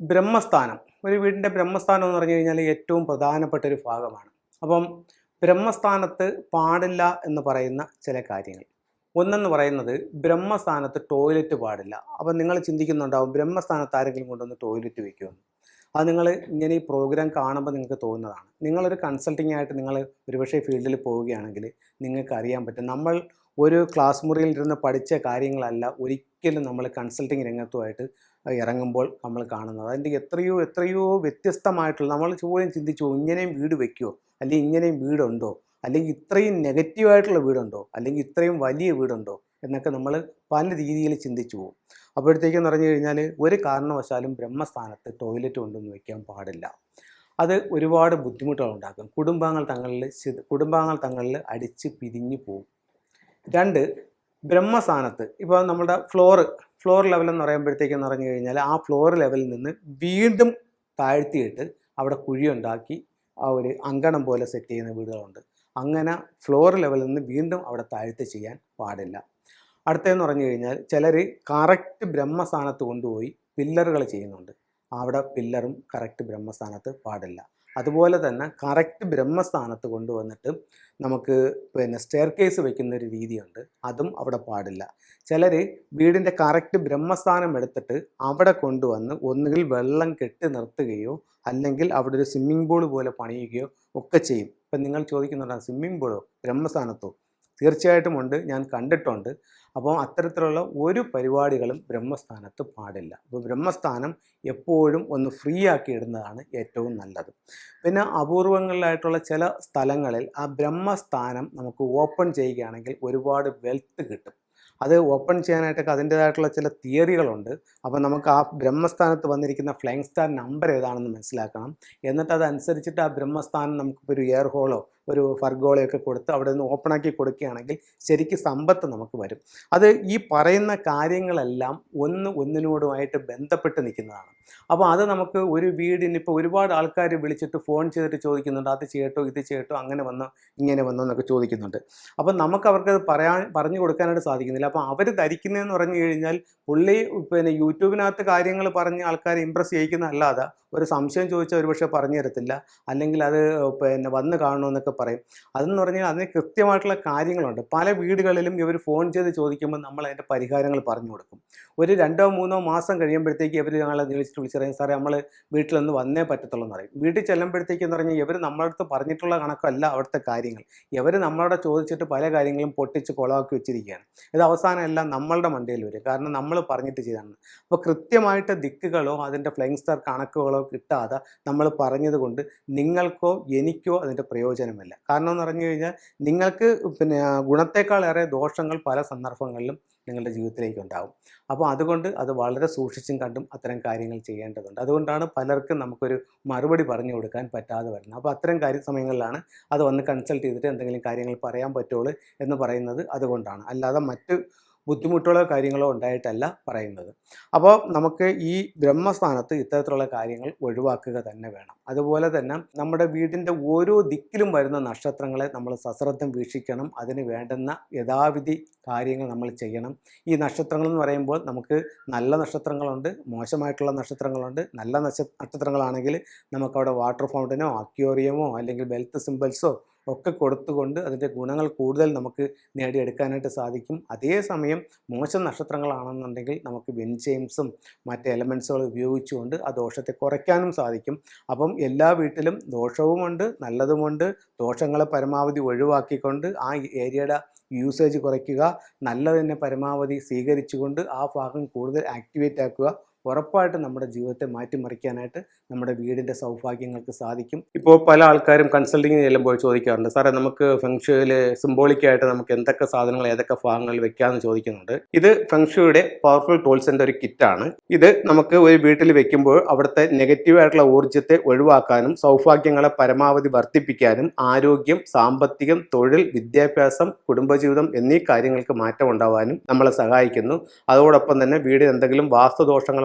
ബ്രഹ്മസ്ഥാനം. ഒരു വീടിന്റെ ബ്രഹ്മസ്ഥാനം എന്ന് പറഞ്ഞു കഴിഞ്ഞാൽ ഏറ്റവും പ്രധാനപ്പെട്ട ഒരു ഭാഗമാണ്. അപ്പം ബ്രഹ്മസ്ഥാനത്ത് പാടില്ല എന്ന് പറയുന്ന ചില കാര്യങ്ങൾ. ഒന്നെന്ന് പറയുന്നത് ബ്രഹ്മസ്ഥാനത്ത് ടോയ്ലറ്റ് പാടില്ല. അപ്പം നിങ്ങൾ ചിന്തിക്കുന്നുണ്ടാവും ബ്രഹ്മസ്ഥാനത്ത് ആരെങ്കിലും കൊണ്ടുവന്ന് ടോയ്ലറ്റ് വയ്ക്കുമെന്ന് അത് നിങ്ങൾ ഇങ്ങനെ ഈ പ്രോഗ്രാം കാണുമ്പോൾ നിങ്ങൾക്ക് തോന്നുന്നതാണ്. നിങ്ങളൊരു കൺസൾട്ടിംഗ് ആയിട്ട് നിങ്ങൾ ഒരുപക്ഷെ ഫീൽഡിൽ പോവുകയാണെങ്കിൽ നിങ്ങൾക്ക് അറിയാൻ പറ്റും. നമ്മൾ ഒരു ക്ലാസ് മുറിയിൽ ഇരുന്ന് പഠിച്ച കാര്യങ്ങളല്ല ഒരിക്കലും നമ്മൾ കൺസൾട്ടിങ് രംഗത്തുമായിട്ട് ഇറങ്ങുമ്പോൾ നമ്മൾ കാണുന്നത്. അതിന്റെ എത്രയോ എത്രയോ വ്യത്യസ്തമായിട്ടുള്ള നമ്മൾ ചോദ്യം ചിന്തിച്ചു ഇങ്ങനെയും വീട് വെക്കുമോ അല്ലെങ്കിൽ ഇങ്ങനെയും വീടുണ്ടോ? അല്ലെങ്കിൽ ഇത്രയും നെഗറ്റീവായിട്ടുള്ള വീടുണ്ടോ? അല്ലെങ്കിൽ ഇത്രയും വലിയ വീടുണ്ടോ? എന്നൊക്കെ നമ്മൾ പല രീതിയിൽ ചിന്തിച്ചു പോകും. അപ്പോഴത്തേക്കെന്ന് പറഞ്ഞു കഴിഞ്ഞാൽ ഒരു കാരണവശാലും ബ്രഹ്മസ്ഥാനത്ത് ടോയ്ലറ്റ് കൊണ്ടൊന്നും വയ്ക്കാൻ പാടില്ല. അത് ഒരുപാട് ബുദ്ധിമുട്ടുകൾ ഉണ്ടാക്കും. കുടുംബാംഗങ്ങൾ തങ്ങളിൽ കുടുംബാംഗങ്ങൾ തങ്ങളിൽ അടിച്ച് പിരിഞ്ഞു പോകും രണ്ട് ബ്രഹ്മസ്ഥാനത്ത്. ഇപ്പോൾ നമ്മുടെ ഫ്ലോർ ഫ്ലോർ ലെവൽ എന്ന് പറയുമ്പോഴത്തേക്കെന്ന് പറഞ്ഞു കഴിഞ്ഞാൽ ആ ഫ്ലോർ ലെവലിൽ നിന്ന് വീണ്ടും താഴ്ത്തിയിട്ട് അവിടെ കുഴിയുണ്ടാക്കി ആ ഒരു അങ്കണം പോലെ സെറ്റ് ചെയ്യുന്ന വീടുകളുണ്ട്. അങ്ങനെ ഫ്ലോർ ലെവലിൽ നിന്ന് വീണ്ടും അവിടെ താഴ്ത്തി ചെയ്യാൻ പാടില്ല. അടുത്തതെന്ന് പറഞ്ഞു കഴിഞ്ഞാൽ ചിലർ കറക്റ്റ് ബ്രഹ്മസ്ഥാനത്ത് കൊണ്ടുപോയി പില്ലറുകൾ ചെയ്യുന്നുണ്ട്. അവിടെ പില്ലറും കറക്റ്റ് ബ്രഹ്മസ്ഥാനത്ത് പാടില്ല. അതുപോലെ തന്നെ കറക്റ്റ് ബ്രഹ്മസ്ഥാനത്ത് കൊണ്ടുവന്നിട്ട് നമുക്ക് പിന്നെ സ്റ്റെയർ കേസ് വയ്ക്കുന്ന ഒരു രീതിയുണ്ട്. അതും അവിടെ പാടില്ല. ചിലർ വീടിന്റെ കറക്റ്റ് ബ്രഹ്മസ്ഥാനം എടുത്തിട്ട് അവിടെ കൊണ്ടുവന്ന് ഒന്നുകിൽ വെള്ളം കെട്ടി നിർത്തുകയോ അല്ലെങ്കിൽ അവിടെ ഒരു സ്വിമ്മിംഗ് പൂൾ പോലെ പണിയുകയോ ഒക്കെ ചെയ്യും. ഇപ്പം നിങ്ങൾ ചോദിക്കുന്നുണ്ടാകും സ്വിമ്മിംഗ് പൂളോ ബ്രഹ്മസ്ഥാനത്തോ? തീർച്ചയായിട്ടും ഉണ്ട്. ഞാൻ കണ്ടിട്ടുണ്ട്. അപ്പോൾ അത്തരത്തിലുള്ള ഒരു പരിപാടികളും ബ്രഹ്മസ്ഥാനത്ത് പാടില്ല. അപ്പോൾ ബ്രഹ്മസ്ഥാനം എപ്പോഴും ഒന്ന് ഫ്രീ ആക്കി ഇടുന്നതാണ് ഏറ്റവും നല്ലത്. പിന്നെ അപൂർവങ്ങളിലായിട്ടുള്ള ചില സ്ഥലങ്ങളിൽ ആ ബ്രഹ്മസ്ഥാനം നമുക്ക് ഓപ്പൺ ചെയ്യുകയാണെങ്കിൽ ഒരുപാട് വെൽത്ത് കിട്ടും. അത് ഓപ്പൺ ചെയ്യാനായിട്ടൊക്കെ അതിന്റേതായിട്ടുള്ള ചില തിയറികളുണ്ട് അപ്പോൾ നമുക്ക് ആ ബ്രഹ്മസ്ഥാനത്ത് വന്നിരിക്കുന്ന ഫ്ലൈങ് സ്റ്റാർ നമ്പർ ഏതാണെന്ന് മനസ്സിലാക്കണം. എന്നിട്ട് അതനുസരിച്ചിട്ട് ആ ബ്രഹ്മസ്ഥാനം നമുക്കിപ്പോൾ ഒരു എയർ ഹോളോ ഒരു ഫർഗോളയൊക്കെ കൊടുത്ത് അവിടെ നിന്ന് ഓപ്പണാക്കി കൊടുക്കുകയാണെങ്കിൽ ശരിക്കും സമ്പത്ത് നമുക്ക് വരും. അത് ഈ പറയുന്ന കാര്യങ്ങളെല്ലാം ഒന്ന് ഒന്നിനോടുമായിട്ട് ബന്ധപ്പെട്ട് നിൽക്കുന്നതാണ്. അപ്പോൾ അത് നമുക്ക് ഒരു വീടിന് ഇപ്പോൾ ഒരുപാട് ആൾക്കാർ വിളിച്ചിട്ട് ഫോൺ ചെയ്തിട്ട് ചോദിക്കുന്നുണ്ട് അത് ചെയ്യട്ടോ ഇത് ചെയ്യട്ടോ അങ്ങനെ വന്നോ ഇങ്ങനെ വന്നോ എന്നൊക്കെ ചോദിക്കുന്നുണ്ട്. അപ്പം നമുക്ക് അവർക്കത് പറയാൻ പറഞ്ഞു കൊടുക്കാനായിട്ട് സാധിക്കുന്നില്ല. അപ്പോൾ അവർ ധരിക്കുന്നതെന്ന് പറഞ്ഞു കഴിഞ്ഞാൽ പുള്ളി പിന്നെ യൂട്യൂബിനകത്ത് കാര്യങ്ങൾ പറഞ്ഞ് ആൾക്കാരെ ഇമ്പ്രസ് ചെയ്യിക്കുന്നതല്ലാതെ ഒരു സംശയം ചോദിച്ചാൽ ഒരുപക്ഷെ പറഞ്ഞു തരത്തില്ല. അല്ലെങ്കിൽ അത് പിന്നെ വന്ന് കാണണമെന്നൊക്കെ പറയും. അതെന്ന് പറഞ്ഞാൽ അതിന് കൃത്യമായിട്ടുള്ള കാര്യങ്ങളുണ്ട്. പല വീടുകളിലും ഇവർ ഫോൺ ചെയ്ത് ചോദിക്കുമ്പോൾ നമ്മൾ അതിന്റെ പരിഹാരങ്ങൾ പറഞ്ഞു കൊടുക്കും. ഒരു രണ്ടോ മൂന്നോ മാസം കഴിയുമ്പോഴത്തേക്ക് ഇവർ ഞങ്ങളെ വിളിച്ചിട്ട് വിളിച്ചറിയാം സാറേ നമ്മൾ വീട്ടിലൊന്ന് വന്നേ പറ്റത്തുള്ളൂ എന്ന് പറയും. വീട്ടിൽ ചെല്ലുമ്പോഴത്തേക്ക് എന്ന് പറഞ്ഞാൽ ഇവർ നമ്മളടുത്ത് പറഞ്ഞിട്ടുള്ള കണക്കല്ല അവിടുത്തെ കാര്യങ്ങൾ. ഇവർ നമ്മളോട് ചോദിച്ചിട്ട് പല കാര്യങ്ങളും പൊട്ടിച്ച് കുളമാക്കി വെച്ചിരിക്കുകയാണ്. ഇത് അവസാനം എല്ലാം നമ്മളുടെ മണ്ടയിൽ വരും. കാരണം നമ്മൾ പറഞ്ഞിട്ട് ചെയ്താണ് അപ്പോൾ കൃത്യമായിട്ട് ദിക്കുകളോ അതിന്റെ ഫ്ലൈങ് സ്റ്റാർ കണക്കുകളോ കിട്ടാതെ നമ്മൾ പറഞ്ഞത് കൊണ്ട് നിങ്ങൾക്കോ എനിക്കോ അതിന്റെ പ്രയോജനമില്ല. കാരണം എന്ന് പറഞ്ഞു കഴിഞ്ഞാൽ നിങ്ങൾക്ക് പിന്നെ ഗുണത്തെക്കാളേറെ ദോഷങ്ങൾ പല സന്ദർഭങ്ങളിലും നിങ്ങളുടെ ജീവിതത്തിലേക്ക് ഉണ്ടാകും അപ്പോൾ അതുകൊണ്ട് അത് വളരെ സൂക്ഷിച്ചും കണ്ടും അത്തരം കാര്യങ്ങൾ ചെയ്യേണ്ടതുണ്ട്. അതുകൊണ്ടാണ് പലർക്കും നമുക്കൊരു മറുപടി പറഞ്ഞു കൊടുക്കാൻ പറ്റാതെ വരുന്നത്. അപ്പോൾ അത്തരം കാര്യ സമയങ്ങളിലാണ് അത് വന്ന് കൺസൾട്ട് ചെയ്തിട്ട് എന്തെങ്കിലും കാര്യങ്ങൾ പറയാൻ പറ്റുള്ളൂ എന്ന് പറയുന്നത് അതുകൊണ്ടാണ്. അല്ലാതെ മറ്റ് ബുദ്ധിമുട്ടുകളോ കാര്യങ്ങളോ ഉണ്ടായിട്ടല്ല പറയുന്നത്. അപ്പോൾ നമുക്ക് ഈ ബ്രഹ്മസ്ഥാനത്ത് ഇത്തരത്തിലുള്ള കാര്യങ്ങൾ ഒഴിവാക്കുക തന്നെ വേണം. അതുപോലെ തന്നെ നമ്മുടെ വീടിന്റെ ഓരോ ദിക്കിലും വരുന്ന നക്ഷത്രങ്ങളെ നമ്മൾ സശ്രദ്ധം വീക്ഷിക്കണം. അതിന് വേണ്ടുന്ന യഥാവിധി കാര്യങ്ങൾ നമ്മൾ ചെയ്യണം. ഈ നക്ഷത്രങ്ങൾ എന്ന് പറയുമ്പോൾ നമുക്ക് നല്ല നക്ഷത്രങ്ങളുണ്ട് മോശമായിട്ടുള്ള നക്ഷത്രങ്ങളുണ്ട്. നല്ല നക്ഷ നക്ഷത്രങ്ങളാണെങ്കിൽ നമുക്കവിടെ വാട്ടർ ഫൗണ്ടനോ അക്യോറിയമോ അല്ലെങ്കിൽ വെൽത്ത് സിമ്പിൾസോ ഒക്കെ കൊടുത്തുകൊണ്ട് അതിന്റെ ഗുണങ്ങൾ കൂടുതൽ നമുക്ക് നേടിയെടുക്കാനായിട്ട് സാധിക്കും. അതേസമയം മോശം നക്ഷത്രങ്ങളാണെന്നുണ്ടെങ്കിൽ നമുക്ക് വെൻചെയിംസും മറ്റ് എലമെൻസുകൾ ഉപയോഗിച്ചുകൊണ്ട് ആ ദോഷത്തെ കുറയ്ക്കാനും സാധിക്കും. അപ്പം എല്ലാ വീട്ടിലും ദോഷവുമുണ്ട് നല്ലതുമുണ്ട്. ദോഷങ്ങളെ പരമാവധി ഒഴിവാക്കിക്കൊണ്ട് ആ ഏരിയയുടെ യൂസേജ് കുറയ്ക്കുക. നല്ലതിനെ പരമാവധി സ്വീകരിച്ചുകൊണ്ട് ആ ഭാഗം കൂടുതൽ ആക്ടിവേറ്റ് ആക്കുക. ഉറപ്പായിട്ടും നമ്മുടെ ജീവിതത്തെ മാറ്റിമറിക്കാനായിട്ട് നമ്മുടെ വീടിന്റെ സൗഭാഗ്യങ്ങൾക്ക് സാധിക്കും. ഇപ്പോൾ പല ആൾക്കാരും കൺസൾട്ടിങ്ങിന് ചെല്ലുമ്പോൾ ചോദിക്കാറുണ്ട് സാറേ നമുക്ക് ഫെങ്ഷുവിൽ സിംബോളിക്കായിട്ട് നമുക്ക് എന്തൊക്കെ സാധനങ്ങൾ ഏതൊക്കെ ഭാഗങ്ങളിൽ വെക്കാമെന്ന് ചോദിക്കുന്നുണ്ട്? ഇത് ഫെങ്ഷുയുടെ പവർഫുൾ ടൂൾസിന്റെ ഒരു കിറ്റാണ്. ഇത് നമുക്ക് ഒരു വീട്ടിൽ വെക്കുമ്പോൾ അവിടുത്തെ നെഗറ്റീവായിട്ടുള്ള ഊർജത്തെ ഒഴിവാക്കാനും സൗഭാഗ്യങ്ങളെ പരമാവധി വർദ്ധിപ്പിക്കാനും ആരോഗ്യം സാമ്പത്തികം തൊഴിൽ വിദ്യാഭ്യാസം കുടുംബജീവിതം എന്നീ കാര്യങ്ങൾക്ക് മാറ്റം ഉണ്ടാവാനും നമ്മളെ സഹായിക്കുന്നു. അതോടൊപ്പം തന്നെ വീടിന് എന്തെങ്കിലും വാസ്തുദോഷങ്ങൾ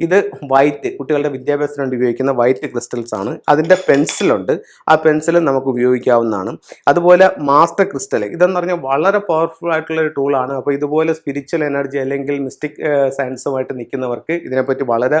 ഇത് വൈറ്റ് കുട്ടികളുടെ വിദ്യാഭ്യാസത്തിന് വേണ്ടി ഉപയോഗിക്കുന്ന വൈറ്റ് ക്രിസ്റ്റൽസ് ആണ്. അതിന്റെ പെൻസിലുണ്ട് ആ പെൻസിൽ നമുക്ക് ഉപയോഗിക്കാവുന്നതാണ്. അതുപോലെ മാസ്റ്റർ ക്രിസ്റ്റൽ ഇതെന്ന് പറഞ്ഞാൽ വളരെ പവർഫുൾ ആയിട്ടുള്ള ഒരു ടൂളാണ് അപ്പോൾ ഇതുപോലെ സ്പിരിച്വൽ എനർജി അല്ലെങ്കിൽ മിസ്റ്റിക് സയൻസുമായിട്ട് നിൽക്കുന്നവർക്ക് ഇതിനെപ്പറ്റി വളരെ